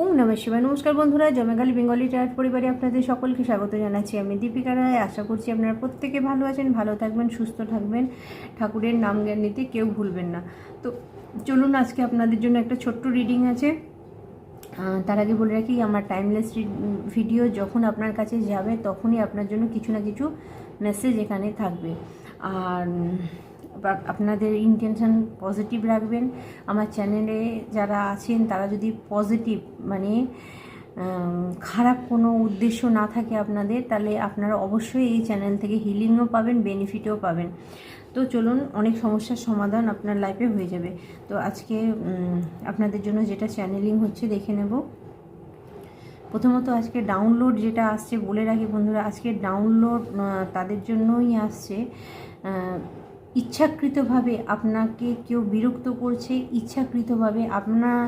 ওম নমঃ শিবায়। নমস্কার বন্ধুরা জমেগালি বেঙ্গলি টায়ার পরিবারে আপনাদের সকলকে স্বাগত জানাচ্ছি আমি দীপিকা রায়। আশা করছি আপনারা প্রত্যেকে ভালো আছেন, ভালো থাকবেন, সুস্থ থাকবেন। ঠাকুরের নাম জ্ঞান নিতে কেউ ভুলবেন না। তো চলুন আজকে আপনাদের জন্য একটা ছোট্ট রিডিং আছে। তার আগে বলে রাখি, আমার টাইমলেস ভিডিও যখন আপনার কাছে যাবে, তখনই আপনার জন্য কিছু না কিছু মেসেজ এখানে থাকবে। আর আপনাদের ইন্টেনশন পজিটিভ রাখবেন। আমার চ্যানেলে যারা আছেন, তারা যদি পজিটিভ মানে খারাপ কোনো উদ্দেশ্য না থাকে আপনাদের, তাহলে আপনারা অবশ্যই এই চ্যানেল থেকে হিলিংও পাবেন বেনিফিটও পাবেন। তো চলুন, অনেক সমস্যার সমাধান আপনার লাইফে হয়ে যাবে। তো আজকে আপনাদের জন্য যেটা চ্যানেলিং হচ্ছে, দেখে নেব। প্রথমত আজকে ডাউনলোড যেটা আসছে, বলে রাখি বন্ধুরা, আজকে ডাউনলোড তাদের জন্যই আসছে ইচ্ছাকৃতভাবে আপনাকে কেউ বিরক্ত করছে, ইচ্ছাকৃতভাবে আপনার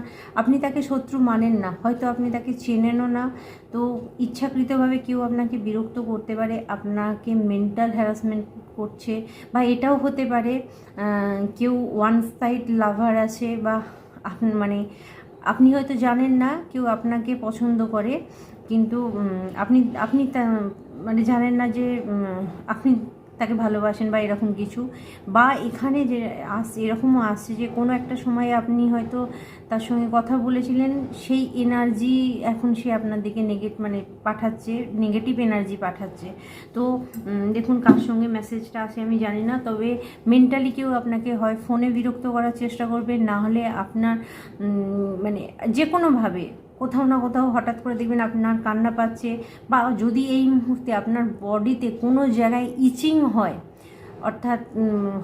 আপনি তাকে শত্রু মানেন না, হয়তো আপনি তাকে চেনেনও না, তো ইচ্ছাকৃতভাবে কেউ আপনাকে বিরক্ত করতে পারে, আপনাকে মেন্টাল হ্যারাসমেন্ট করছে বা এটাও হতে পারে কেউ ওয়ান সাইড লাভার আছে বা আপনি মানে আপনি হয়তো জানেন না কেউ আপনাকে পছন্দ করে, কিন্তু আপনি আপনি মানে জানেন না যে আপনি তাকে ভালোবাসেন বা এরকম কিছু। বা এখানে যে আস এরকমও আসছে যে কোনো একটা সময় আপনি হয়তো তার সঙ্গে কথা বলেছিলেন, সেই এনার্জি এখন সে আপনার দিকে নেগেট মানে পাঠাচ্ছে নেগেটিভ এনার্জি পাঠাচ্ছে। তো দেখুন কার সঙ্গে মেসেজটা আসে আমি জানি না, তবে মেন্টালি কেউ আপনাকে হয় ফোনে বিরক্ত করার চেষ্টা করবে, না হলে আপনার মানে যে কোনোভাবে কোথাও না কোথাও হঠাৎ করে দেখবেন আপনার কান্না পাচ্ছে বা যদি এই মুহূর্তে আপনার বডিতে কোনো জায়গায় ইচিং হয়, অর্থাৎ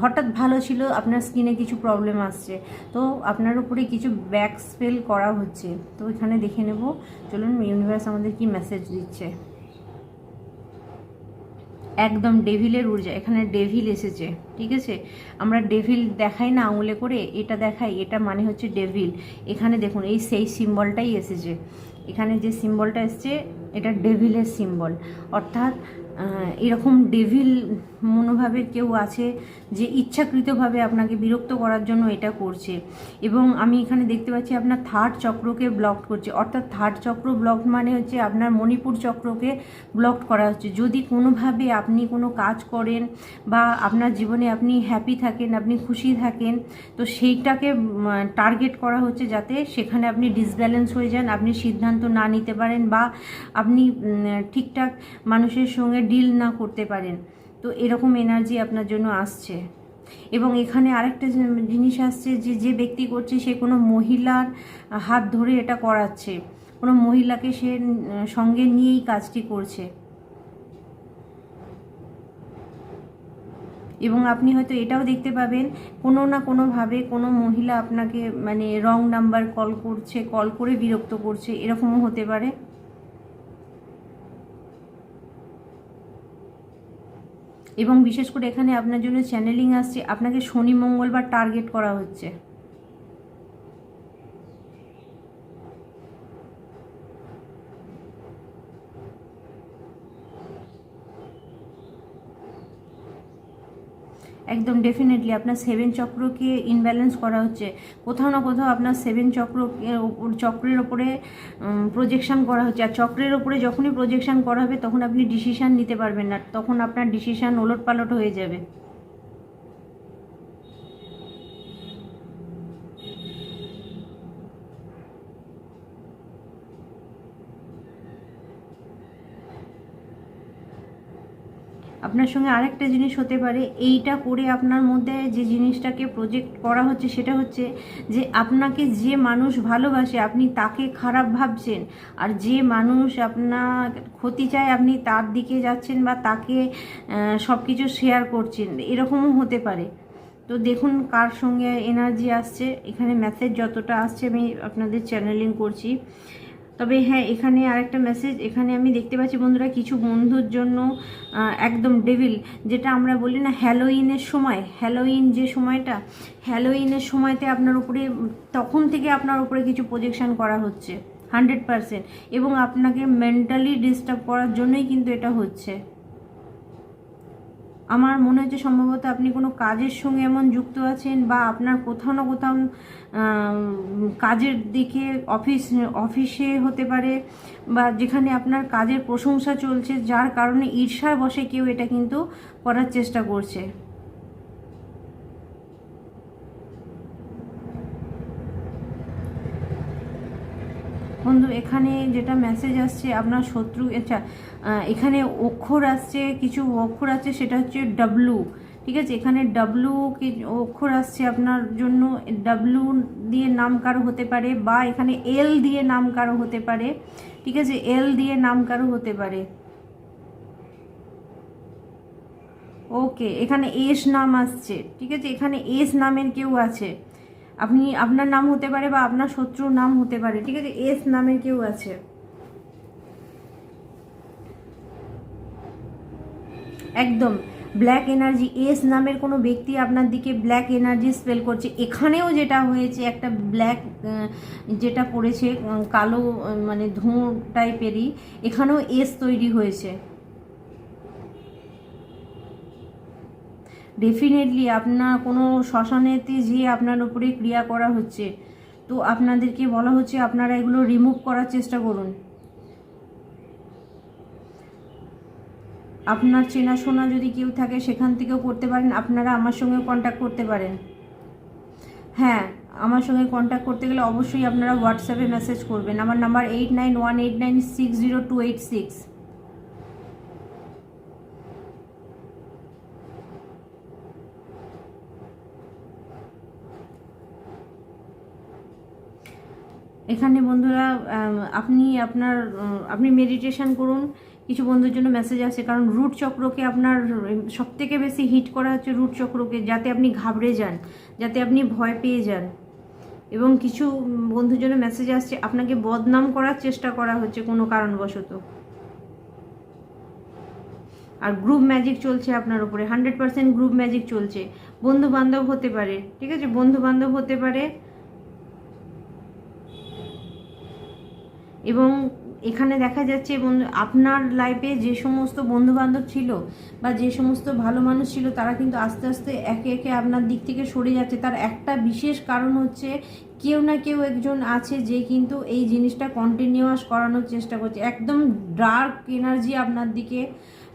হঠাৎ ভালো ছিল, আপনার স্কিনে কিছু প্রবলেম আসছে, তো আপনার উপরে কিছু ব্যাক স্পেল করা হচ্ছে, তো এখানে দেখে নেব। চলুন ইউনিভার্স আমাদের কি মেসেজ দিচ্ছে। একদম ডেভিলের ঊর্জা এখানে ডেভিল এসেছে, ঠিক আছে? আমরা ডেভিল দেখাই না আঙুলে করে, এটা দেখাই, এটা মানে হচ্ছে ডেভিল। এখানে দেখুন, এই সেই সিম্বলটাই এসেছে। এখানে যে সিম্বলটা এসছে, এটা ডেভিলের সিম্বল। অর্থাৎ এরকম ডেভিল মনোভাবের কেউ আছে যে ইচ্ছাকৃতভাবে আপনাকে বিরক্ত করার জন্য এটা করছে। এবং আমি এখানে দেখতে পাচ্ছি আপনার থার্ড চক্রকে ব্লক করছে। অর্থাৎ থার্ড চক্র ব্লক মানে হচ্ছে আপনার মণিপুর চক্রকে ব্লক করা হচ্ছে। যদি কোনোভাবে আপনি কোনো কাজ করেন বা আপনার জীবনে আপনি হ্যাপি থাকেন, আপনি খুশি থাকেন, তো সেইটাকে টার্গেট করা হচ্ছে যাতে সেখানে আপনি ডিসব্যালেন্স হয়ে যান, আপনি সিদ্ধান্ত না নিতে পারেন বা আপনি ঠিকঠাক মানুষের সঙ্গে ডিল না করতে পারেন, তো এরকম এনার্জি আপনার জন্য আসছে। এবং এখানে আরেকটা জিনিস আসছে যে যে ব্যক্তি করছে সে কোনো মহিলার হাত ধরে এটা করাচ্ছে। কোনো মহিলাকে সে সঙ্গে নিয়েই কাজটি করছে। এবং আপনি হয়তো এটাও দেখতে পাবেন, কোনো না কোনোভাবে কোনো মহিলা আপনাকে মানে রং নাম্বার কল করছে কল করে বিরক্ত করছে, এরকমও হতে পারে। এবং বিশেষ করে এখানে আপনার জন্য চ্যানেলিং আসছে। আপনাকে শনি মঙ্গলবার টার্গেট করা হচ্ছে। একদম ডেফিনেটলি আপনার সেভেন চক্রকে ইনব্যালেন্স করা হচ্ছে। কোথাও না কোথাও আপনার সেভেন চক্র চক্রের ওপরে প্রজেকশান করা হচ্ছে। আর চক্রের ওপরে যখনই প্রজেকশান করা হবে, তখন আপনি ডিসিশান নিতে পারবেন না। তখন আপনার ডিসিশান ওলট পালট হয়ে যাবে। আপনার সঙ্গে আরেকটা জিনিস হতে পারে, এইটা করে আপনার মধ্যে যে জিনিসটাকে প্রজেক্ট করা হচ্ছে সেটা হচ্ছে যে আপনাকে যে মানুষ ভালোবাসে আপনি তাকে খারাপ ভাবছেন, আর যে মানুষ আপনার ক্ষতি চায় আপনি তার দিকে যাচ্ছেন বা তাকে সব কিছু শেয়ার করছেন, এরকমও হতে পারে। তো দেখুন কার সঙ্গে এনার্জি আসছে, এখানে মেসেজ যতটা আসছে আমি আপনাদের চ্যানেলিং করছি। তবে হ্যাঁ এখানে আরেকটা মেসেজ এখানে আমি দেখতে পাচ্ছি বন্ধুরা কিছু বন্ধুর জন্য একদম ডেভিল যেটা আমরা বলি না হ্যালোইনের সময় হ্যালোইন যে সময়টা হ্যালোইনের সময়তে আপনার উপরে, তখন থেকে আপনার উপরে কিছু প্রজেকশান করা হচ্ছে হান্ড্রেড পারসেন্ট এবং আপনাকে মেন্টালি ডিস্টার্ব করার জন্যই কিন্তু এটা হচ্ছে। আমার মনে হচ্ছে সম্ভবত আপনি কোনো কাজের সঙ্গে এমন যুক্ত আছেন বা আপনার কোথাও না কোথাও কাজের দিকে অফিস, অফিসে হতে পারে বা যেখানে আপনার কাজের প্রশংসা চলছে, যার কারণে ঈর্ষার বসে কেউ এটা কিন্তু করার চেষ্টা করছে। বন্ধু, এখানে যেটা মেসেজ আসছে, আপনার শত্রু আচ্ছা এখানে অক্ষর আসছে, কিছু অক্ষর আছে, সেটা হচ্ছে ডাব্লু ঠিক আছে? এখানে ডাব্লু কি, অক্ষর আসছে আপনার জন্য ডাব্লু দিয়ে নাম কারও হতে পারে, বা এখানে এল দিয়ে নাম কারও হতে পারে, ঠিক আছে? এল দিয়ে নাম কারও হতে পারে। ওকে এখানে এস নাম আসছে, ঠিক আছে? এখানে এস নামের কেউ আছে। আপনি আপনার নাম হতে পারে বা আপনার শত্রুর নাম হতে পারে, ঠিক আছে? এস নামের কেউ আছে। একদম। ব্ল্যাক এনার্জি এস নামের কোনো ব্যক্তি আপনার দিকে ব্ল্যাক এনার্জি স্পেল করছে। এখানেও যেটা হয়েছে, একটা ব্ল্যাক যেটা পড়েছে কালো মানে ধোঁ টাইপেরই এখানেও এস তৈরি হয়েছে। ডেফিনেটলি আপনার কোনো শ্মশানেতে যে আপনার উপরে ক্রিয়া করা হচ্ছে। তো আপনাদেরকে বলা হচ্ছে আপনারা এগুলো রিমুভ করার চেষ্টা করুন। আপনার চেনাশোনা যদি কেউ থাকে, সেখান থেকেও করতে পারেন। আপনারা আমার সঙ্গে কন্ট্যাক্ট করতে পারেন। হ্যাঁ আমার সঙ্গে কন্ট্যাক্ট করতে গেলে অবশ্যই আপনারা হোয়াটসঅ্যাপে মেসেজ করবেন। আমার number eight nine one eight nine six zero two eight six এখানে বন্ধুরা আপনি আপনার আপনি মেডিটেশন করুন। কিছু বন্ধুর জন্য মেসেজ আছে কারণ রুট চক্রকে আপনার সব থেকে বেশি হিট করা হচ্ছে রুট চক্রকে, যাতে আপনি ঘাবড়ে যান, যাতে আপনি ভয় পেয়ে যান। এবং কিছু বন্ধুর জন্য মেসেজ আসছে, আপনাকে বদনাম করার চেষ্টা করা হচ্ছে কোনো কারণবশত। আর গ্রুপ ম্যাজিক চলছে আপনার উপরে হান্ড্রেড পার্সেন্ট গ্রুপ ম্যাজিক চলছে। বন্ধু বান্ধব হতে পারে, ঠিক আছে? বন্ধু বান্ধব হতে পারে এবং এখানে দেখা যাচ্ছে বন্ধু, আপনার লাইফে যে সমস্ত বন্ধু বান্ধব ছিল বা যে সমস্ত ভালো মানুষ ছিল, তারা কিন্তু আস্তে আস্তে একে একে আপনার দিক থেকে সরে যাচ্ছে। তার একটা বিশেষ কারণ হচ্ছে কেউ না কেউ একজন আছে যে কিন্তু এই জিনিসটা কন্টিনিউয়াস করানোর চেষ্টা করছে। একদম ডার্ক এনার্জি আপনার দিকে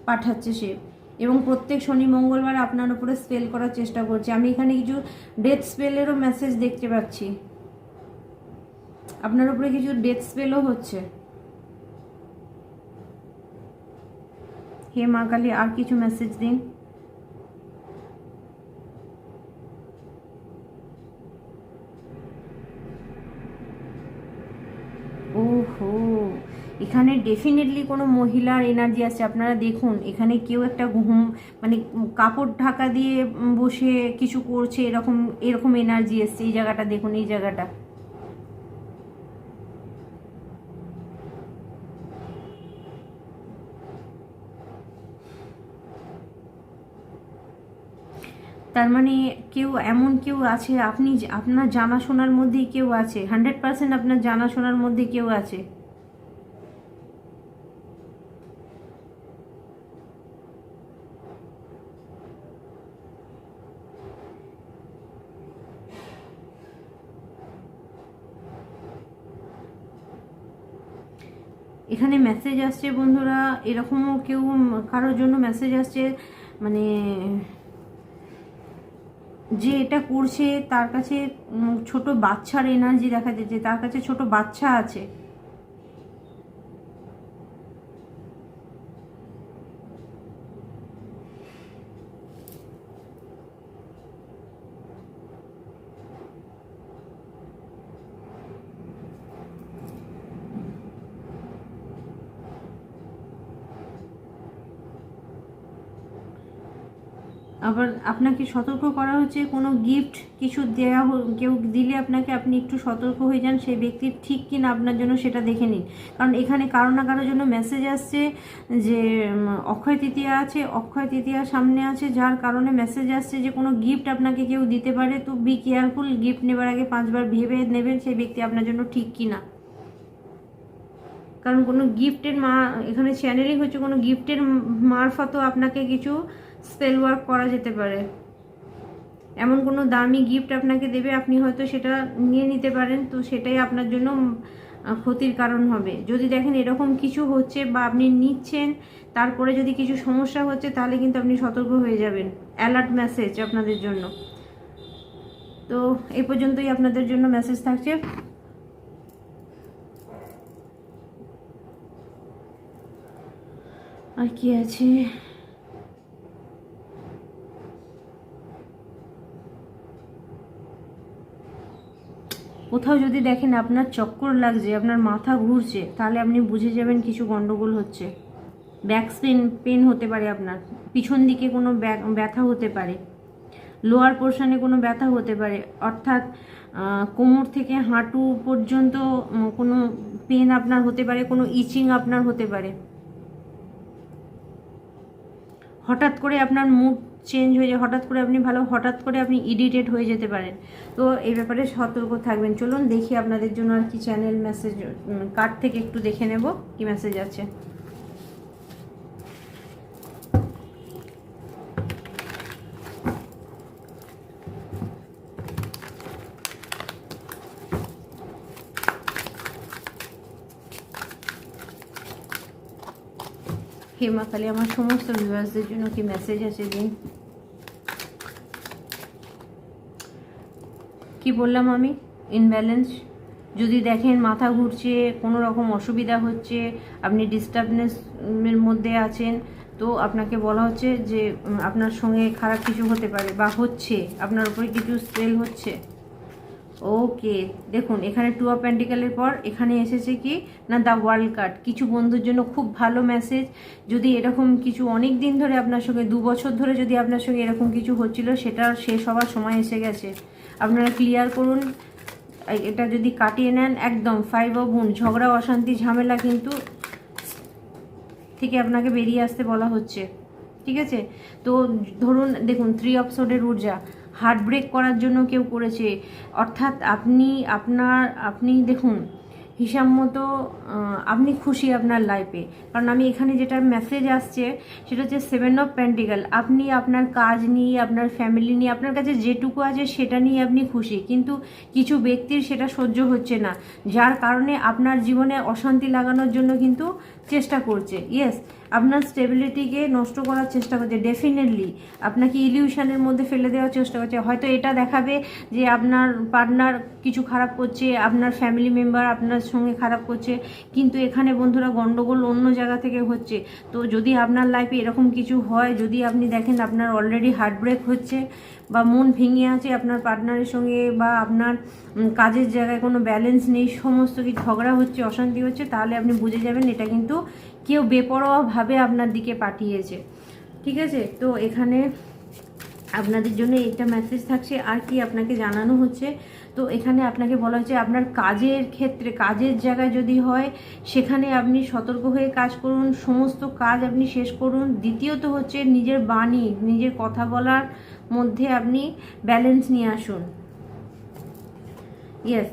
পাঠাচ্ছে সে। এবং প্রত্যেক শনি, মঙ্গলবার আপনার উপরে স্পেল করার চেষ্টা করছে। আমি এখানে কিছু ডেথ স্পেলেরও মেসেজ দেখতে পাচ্ছি। আপনার উপরে কিছু ডেথ স্পেলও হচ্ছে। হে মা কালী, আর কিছু মেসেজ দিন। ওহো, এখানে ডেফিনেটলি কোনো মহিলার এনার্জি আছে। আপনারা দেখুন, এখানে কেউ একটা ঘুম মানে কাপড় ঢাকা দিয়ে বসে কিছু করছে, এরকম এরকম এনার্জি এসছে। এই জায়গাটা দেখুন, এই জায়গাটা। তার মানে কেউ এমন কেউ আছে, আপনি আপনার জানাশোনার মধ্যেই কেউ আছে হান্ড্রেড পার্সেন্ট আপনার জানাশোনার মধ্যে কেউ আছে। এখানে মেসেজ আসছে বন্ধুরা, এরকমও কেউ, কারোর জন্য মেসেজ আসছে মানে যে এটা করছে, তার কাছে ছোট বাচ্চার এনার্জি দেখা যাচ্ছে, তার কাছে ছোট বাচ্চা আছে। আবার আপনাকে সতর্ক করা হচ্ছে, কোনো গিফট কিছু দেওয়া কেউ দিলে আপনাকে আপনি একটু সতর্ক হয়ে যান, সেই ব্যক্তি ঠিক কি না আপনার জন্য সেটা দেখে নিন। কারণ এখানে কারও না কারোর জন্য মেসেজ আসছে যে অক্ষয় তৃতীয়া আছে, অক্ষয় তৃতীয়া সামনে আছে, যার কারণে মেসেজ আসছে যে কোনো গিফট আপনাকে কেউ দিতে পারে, তো বি কেয়ারফুল গিফট নেবার আগে পাঁচবার ভেবে নেবেন সেই ব্যক্তি আপনার জন্য ঠিক কি না কারণ কোনো গিফটের মা, এখানে চ্যানেলিং হচ্ছে, কোনো গিফটের মারফতও আপনাকে কিছু স্পেল ওয়ার্ক করা যেতে পারে। এমন কোনো দামি গিফট আপনাকে দেবে, আপনি হয়তো সেটা নিয়ে নিতে পারেন, তো সেটাই আপনার জন্য ক্ষতির কারণ হবে। যদি দেখেন এরকম কিছু হচ্ছে বা আপনি নিচ্ছেন, তারপরে যদি কিছু সমস্যা হচ্ছে, তাহলে কিন্তু আপনি সতর্ক হয়ে যাবেন। অ্যালার্ট মেসেজ আপনাদের জন্য। তো এই পর্যন্তই আপনাদের জন্য মেসেজ থাকছে। আর কি আছে? কোথাও যদি দেখেন আপনার চক্কর লাগছে, আপনার মাথা ঘুরছে, তাহলে আপনি বুঝে যাবেন কিছু গন্ডগোল হচ্ছে। ব্যাক পেন পেন হতে পারে আপনার, পিছন দিকে কোনো ব্যথা হতে পারে। লোয়ার পোর্শনে কোনো ব্যথা হতে পারে, অর্থাৎ কোমর থেকে হাঁটু পর্যন্ত কোনো পেন আপনার হতে পারে, কোনো ইচিং আপনার হতে পারে। হঠাৎ করে আপনার মুড চেঞ্জ হয়ে যায়, হঠাৎ করে আপনি ভালো, হঠাৎ করে আপনি ইরিটেট হয়ে যেতে পারেন। তো এই ব্যাপারে সতর্ক থাকবেন। চলুন দেখি আপনাদের জন্য আর কি চ্যানেল মেসেজ কার্ড থেকে একটু দেখে নেব কি মেসেজ আছে। হেমা কালী আমার সমস্ত ভিউয়ার্সদের জন্য কি মেসেজ আছে দিন? কি বললাম আমি? ইনব্যালেন্স যদি দেখেন মাথা ঘুরছে, কোনো রকম অসুবিধা হচ্ছে, আপনি ডিস্টার্বনেসের মধ্যে আছেন, তো আপনাকে বলা হচ্ছে যে আপনার সঙ্গে খারাপ কিছু হতে পারে বা হচ্ছে, আপনার উপরে কিছু স্পেল হচ্ছে। ওকে দেখুন, এখানে টু অফ প্যান্টিক্যালের পর এখানে এসেছে কি? না দ্য ওয়ার্ল্ড কার্ড কিছু বন্ধুর জন্য খুব ভালো মেসেজ যদি এরকম কিছু অনেক দিন ধরে আপনার সঙ্গে, দু বছর ধরে যদি আপনার সঙ্গে এরকম কিছু হচ্ছিল, সেটা শেষ হওয়ার সময় এসে গেছে। আপনারা ক্লিয়ার করুন এটা যদি কাটিয়ে নেন, একদম ফাইভ ও বোন ঝগড়া, অশান্তি, ঝামেলা কিন্তু থেকে আপনাকে বেরিয়ে আসতে বলা হচ্ছে। ঠিক আছে? তো ধরুন, দেখুন থ্রি অপসোডের ঊর্জা। হার্ট ব্রেক করার জন্য কেউ করেছে। অর্থাৎ আপনি আপনার, আপনি দেখুন হিসাব মতো আপনি খুশি আপনার লাইফে কারণ আমি এখানে যেটা মেসেজ আসছে, সেটা হচ্ছে সেভেন অফ প্যান্টিক্যাল আপনি আপনার কাজ নিয়ে, আপনার ফ্যামিলি নিয়ে, আপনার কাছে যেটুকু আছে সেটা নিয়ে আপনি খুশি। কিন্তু কিছু ব্যক্তির সেটা সহ্য হচ্ছে না। যার কারণে আপনার জীবনে অশান্তি লাগানোর জন্য কিন্তু চেষ্টা করছে। ইয়েস আপনার স্টেবিলিটিকে নষ্ট করার চেষ্টা করছে। ডেফিনেটলি আপনাকে ইলিউশনের মধ্যে ফেলে দেওয়ার চেষ্টা করছে। হয়তো এটা দেখাবে যে আপনার পার্টনার কিছু খারাপ করছে, আপনার ফ্যামিলি মেম্বার আপনার সঙ্গে খারাপ করছে, কিন্তু এখানে বন্ধুরা গন্ডগোল অন্য জায়গা থেকে হচ্ছে। তো যদি আপনার লাইফে এরকম কিছু হয়, যদি আপনি দেখেন আপনার অলরেডি হার্ট ব্রেক হচ্ছে, বা মন ভেঙে আছে আপনার পার্টনারের সঙ্গে, বা আপনার কাজের জায়গায় কোনো ব্যালেন্স নেই, সমস্ত কিছু ঝগড়া হচ্ছে, অশান্তি হচ্ছে, তাহলে আপনি বুঝে যাবেন এটা কিন্তু কেউ বেপরোয়াভাবে আপনার দিকে পাঠিয়েছে। ঠিক আছে? তো এখানে আপনাদের জন্য একটা মেসেজ থাকছে। আর কি আপনাকে জানানো হচ্ছে? তো এখানে আপনাকে বলা হচ্ছে, আপনার কাজের ক্ষেত্রে, কাজের জায়গায় যদি হয়, সেখানে আপনি সতর্ক হয়ে কাজ করুন। সমস্ত কাজ আপনি শেষ করুন। দ্বিতীয়ত হচ্ছে, নিজের বাণী, নিজের কথা বলার মধ্যে আপনি ব্যালেন্স নিয়ে আসুন। ইয়েস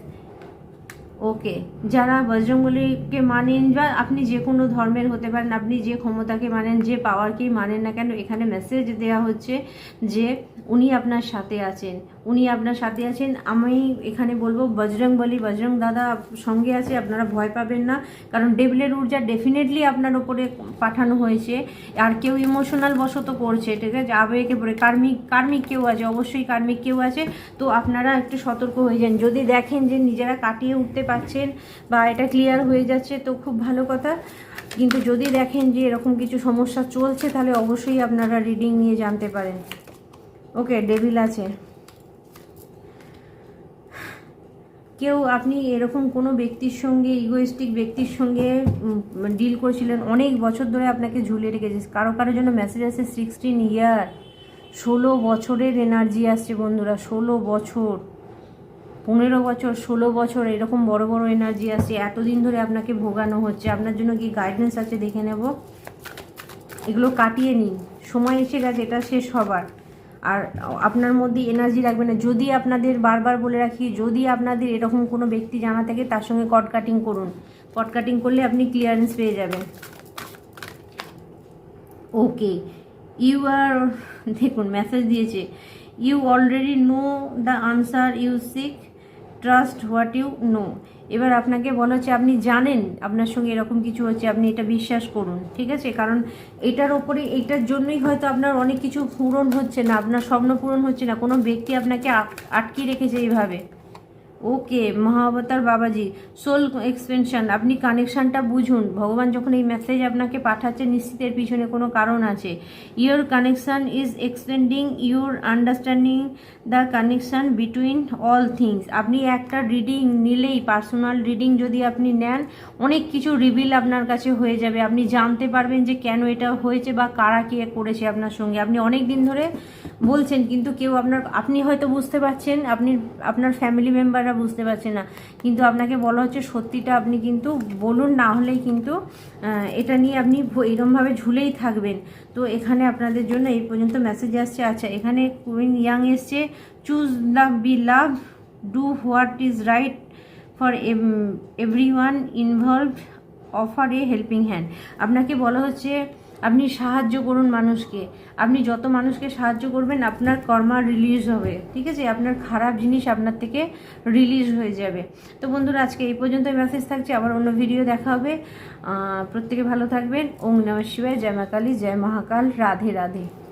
ওকে যারা বজরঙ্গলিকে মানেন বা আপনি যে কোনো ধর্মের হতে পারেন, আপনি যে ক্ষমতাকে মানেন, যে পাওয়ারকেই মানেন না কেন, এখানে মেসেজ দেওয়া হচ্ছে যে উনি আপনার সাথে আছেন। উনি আপনার সাথে আছেন, আমি এখানে বলব বজরং বলি, বজরং দাদা সঙ্গে আছে, আপনারা ভয় পাবেন না। কারণ ডেভিলের ঊর্জা ডেফিনেটলি আপনার ওপরে পাঠানো হয়েছে। আর কেউ ইমোশনাল বশত করছে ঠিক আছে? আবেগে পড়ে। কার্মিক কার্মিক কেউ আছে, অবশ্যই কার্মিক কেউ আছে। তো আপনারা একটু সতর্ক হয়ে যান। যদি দেখেন যে নিজেরা কাটিয়ে উঠতে পারছেন বা এটা ক্লিয়ার হয়ে যাচ্ছে, তো খুব ভালো কথা। কিন্তু যদি দেখেন যে এরকম কিছু সমস্যা চলছে, তাহলে অবশ্যই আপনারা রিডিং নিয়ে জানতে পারেন। ওকে ডেভিল আছে। কেউ আপনি এরকম কোনো ব্যক্তির সঙ্গে ইগোয়েস্টিক ব্যক্তির সঙ্গে ডিল করেছিলেন অনেক বছর ধরে আপনাকে ঝুলিয়ে রেখেছে। কারও কারোর জন্য মেসেজ আসছে সিক্সটিন ইয়ার ষোলো বছরের এনার্জি আসছে বন্ধুরা, ষোলো বছর, পনেরো বছর, ষোলো বছর, এরকম বড় বড় এনার্জি আসছে। এতদিন ধরে আপনাকে ভোগানো হচ্ছে। আপনার জন্য কি গাইডেন্স আছে দেখে নেব? এগুলো কাটিয়ে নিন। সময় এসে গেছে, এটা শেষ হবার। আর আপনার মধ্যে এনার্জি রাখবে না। যদি আপনাদের বারবার বলে রাখি, যদি আপনাদের এরকম কোনো ব্যক্তি জানা থাকে, তার সঙ্গে কট কাটিং করুন। কট কাটিং করলে আপনি ক্লিয়ারেন্স পেয়ে যাবেন। ওকে ইউ আর দেখুন মেসেজ দিয়েছে। You already know the answer you seek trust what you know এবার আপনাকে বলা হচ্ছে আপনি জানেন আপনার সঙ্গে এরকম কিছু হচ্ছে, আপনি এটা বিশ্বাস করুন, ঠিক আছে? কারণ এটার ওপরে এটার জন্যই হয়তো আপনার অনেক কিছু পূরণ হচ্ছে না, আপনার স্বপ্ন পূরণ হচ্ছে না, কোনো ব্যক্তি আপনাকে আট- আটকে রেখেছে এইভাবে। ওকে, মহাবতার বাবাজি সোল এক্সপেনশন আপনি কানেকশানটা বুঝুন। ভগবান যখন এই মেসেজ আপনাকে পাঠাচ্ছে, নিশ্চিত এর পিছনে কোনো কারণ আছে। Your connection is expending your understanding the connection between all things আপনি একটা রিডিং নিলেই পার্সোনাল রিডিং যদি আপনি নেন, অনেক কিছু রিভিল আপনার কাছে হয়ে যাবে। আপনি জানতে পারবেন যে কেন এটা হয়েছে বা কারা কে করেছে আপনার সঙ্গে। আপনি অনেক দিন ধরে বলছেন, কিন্তু কেউ আপনার, আপনি হয়তো বুঝতে পারছেন, আপনি, আপনার ফ্যামিলি মেম্বাররা বুঝতে পারছে না। কিন্তু আপনাকে বলা হচ্ছে সত্যিটা আপনি কিন্তু বলুন, না হলেই কিন্তু এটা নিয়ে আপনি এরমভাবে ঝুলেই থাকবেন। তো এখানে আপনাদের জন্য এই পর্যন্ত মেসেজ আসছে। আচ্ছা এখানে কুইন ইয়াং এসছে। Choose love be love do what is right for everyone involve offer a helping hand আপনাকে বলা হচ্ছে আপনি সাহায্য করুন মানুষকে। আপনি যত মানুষকে সাহায্য করবেন, আপনার কর্মা রিলিজ হবে। ঠিক আছে? আপনার খারাপ জিনিস আপনার থেকে রিলিজ হয়ে যাবে। তো বন্ধুরা, আজকে এই পর্যন্ত মেসেজ থাকছে। আবার অন্য ভিডিও দেখা হবে। প্রত্যেকে ভালো থাকবেন। ওম নমঃ শিবায়। জয় মাকালী জয় মহাকাল। রাধে রাধে।